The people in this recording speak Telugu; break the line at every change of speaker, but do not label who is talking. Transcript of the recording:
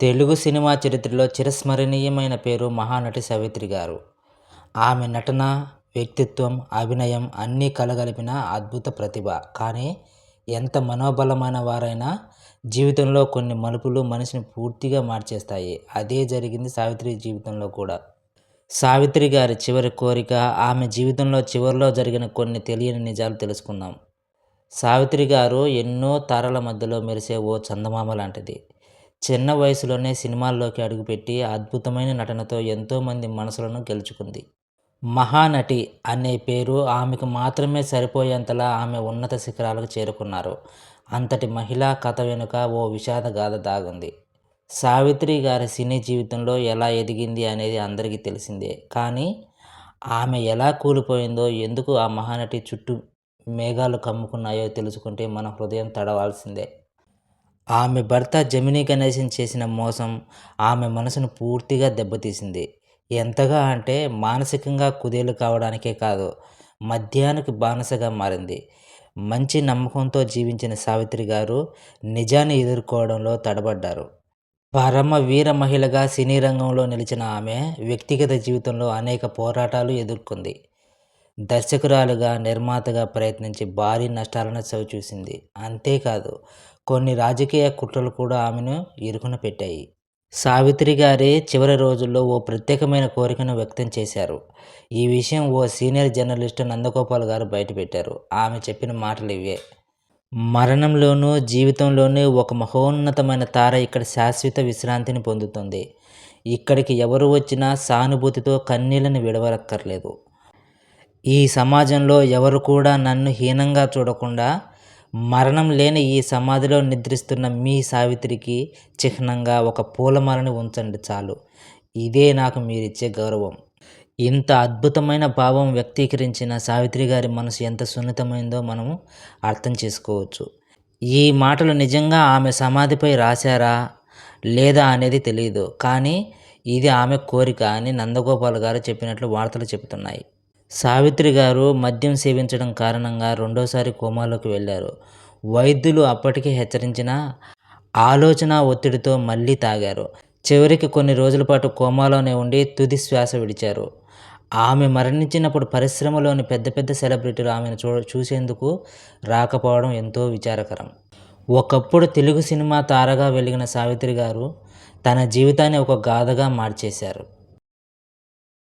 తెలుగు సినిమా చరిత్రలో చిరస్మరణీయమైన పేరు మహానటి సావిత్రి గారు. ఆమె నటన వ్యక్తిత్వం అభినయం అన్నీ కలగలిపిన అద్భుత ప్రతిభ. కానీ ఎంత మనోబలమైన వారైనా జీవితంలో కొన్ని మలుపులు మనిషిని పూర్తిగా మార్చేస్తాయి. అదే జరిగింది సావిత్రి జీవితంలో కూడా. సావిత్రి గారి చివరి కోరిక ఆమె జీవితంలో చివరిలో జరిగిన కొన్ని తెలియని నిజాలు తెలుసుకుందాం. సావిత్రి గారు ఎన్నో తారల మధ్యలో మెరిసే ఓ చందమామ లాంటిది. చిన్న వయసులోనే సినిమాల్లోకి అడుగుపెట్టి అద్భుతమైన నటనతో ఎంతోమంది మనసులను గెలుచుకుంది. మహానటి అనే పేరు ఆమెకు మాత్రమే సరిపోయేంతలా ఆమె ఉన్నత శిఖరాలకు చేరుకున్నారు. అంతటి మహిళా కథ వెనుక ఓ విషాద గాథ దాగుంది. సావిత్రి గారి సినీ జీవితంలో ఎలా ఎదిగింది అనేది అందరికీ తెలిసిందే. కానీ ఆమె ఎలా కూలిపోయిందో ఎందుకు ఆ మహానటి చుట్టూ మేఘాలు కమ్ముకున్నాయో తెలుసుకుంటే మన హృదయం తడవాల్సిందే. ఆమె భర్త జమినీ గణేశన్ చేసిన మోసం ఆమె మనసును పూర్తిగా దెబ్బతీసింది. ఎంతగా అంటే మానసికంగా కుదేలు కావడానికే కాదు మద్యానికి బానిసగా మారింది. మంచి నమ్మకంతో జీవించిన సావిత్రి గారు నిజాన్ని ఎదుర్కోవడంలో తడబడ్డారు. పరమ వీర మహిళగా సినీ రంగంలో నిలిచిన ఆమె వ్యక్తిగత జీవితంలో అనేక పోరాటాలు ఎదుర్కొంది. దర్శకురాలుగా నిర్మాతగా ప్రయత్నించి భారీ నష్టాలను చవిచూసింది. అంతేకాదు కొన్ని రాజకీయ కుట్రలు కూడా ఆమెను ఇరుకున పెట్టాయి. సావిత్రి గారి చివరి రోజుల్లో ఓ ప్రత్యేకమైన కోరికను వ్యక్తం చేశారు. ఈ విషయం ఓ సీనియర్ జర్నలిస్టు నందగోపాల్ గారు బయటపెట్టారు. ఆమె చెప్పిన మాటలు ఇవే. మరణంలోనూ జీవితంలోనూ ఒక మహోన్నతమైన తార ఇక్కడ శాశ్వత విశ్రాంతిని పొందుతుంది. ఇక్కడికి ఎవరు వచ్చినా సానుభూతితో కన్నీళ్ళని విడవరక్కర్లేదు. ఈ సమాజంలో ఎవరు కూడా నన్ను హీనంగా చూడకుండా మరణం లేని ఈ సమాధిలో నిద్రిస్తున్న మీ సావిత్రికి చిహ్నంగా ఒక పూలమాలని ఉంచండి చాలు. ఇదే నాకు మీరిచ్చే గౌరవం. ఇంత అద్భుతమైన భావం వ్యక్తీకరించిన సావిత్రి గారి మనసు ఎంత సున్నితమైందో మనము అర్థం చేసుకోవచ్చు. ఈ మాటలు నిజంగా ఆమె సమాధిపై రాశారా లేదా అనేది తెలియదు కానీ ఇది ఆమె కోరిక అని నందగోపాల్ గారు చెప్పినట్లు వార్తలు చెబుతున్నాయి. సావిత్రి గారు మద్యం సేవించడం కారణంగా రెండోసారి కోమాలోకి వెళ్ళారు. వైద్యులు అప్పటికే హెచ్చరించిన ఆలోచన ఒత్తిడితో మళ్ళీ తాగారు. చివరికి కొన్ని రోజుల పాటు కోమాలోనే ఉండి తుది శ్వాస విడిచారు. ఆమె మరణించినప్పుడు పరిశ్రమలోని పెద్ద పెద్ద సెలబ్రిటీలు ఆమెను చూ చూసేందుకు రాకపోవడం ఎంతో విచారకరం. ఒకప్పుడు తెలుగు సినిమా తారగా వెలిగిన సావిత్రి గారు తన జీవితాన్ని ఒక గాథగా మార్చేశారు.